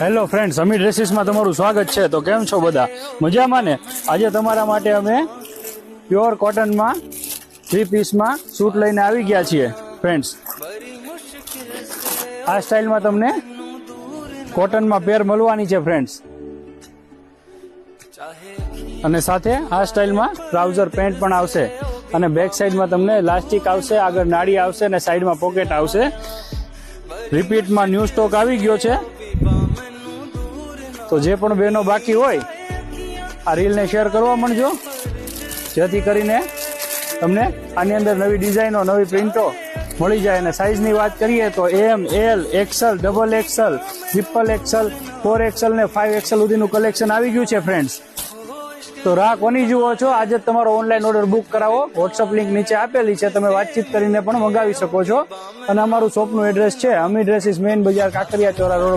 Hello friends Sameer ડ્રેસીસમાં તમારું સ્વાગત છે. તો કેમ છો બધા? મજામાં ને? આજે તમારા માટે અમે પ્યોર કોટનમાં થ્રી પીસમાં સૂટ લઈને આવી ગયા છીએ ફ્રેન્ડ્સ આ સ્ટાઇલમાં તમને કોટનમાં પેર મળવાની છે ફ્રેન્ડ્સ અને સાથે આ સ્ટાઇલમાં ટ્રાઉઝર પેન્ટ પણ આવશે. અને બેક સાઈડમાં તમને લાસ્ટિક આવશે, આગળ નાડી આવશે અને સાઈડમાં પોકેટ આવશે. રિપીટમાં ન્યૂ સ્ટોક આવી ગયો છે. તો જે પણ બહેનો બાકી હોય, આ રીલને શેર કરવા માંડજો. જેથી કરીને તમને આની અંદર નવી ડિઝાઇનો, નવી પ્રિન્ટો મળી જાય અને સાઇઝની વાત કરીએ તો M L XL double XL triple XL four XL ને ફાઇવ એક્સલ સુધીનું કલેક્શન આવી ગયું છે ફ્રેન્ડ્સ તો રાહ કોની જુઓ છો? આજે તમારો ઓનલાઈન ઓર્ડર બુક કરાવો. વોટ્સઅપ લિંક નીચે આપેલી છે. તમે વાતચીત કરીને પણ મંગાવી શકો છો. અને અમારું શોપનું એડ્રેસ છે. અમી ડ્રેસીસ મેઇન બજાર કાંકરિયા ચોરા રોડ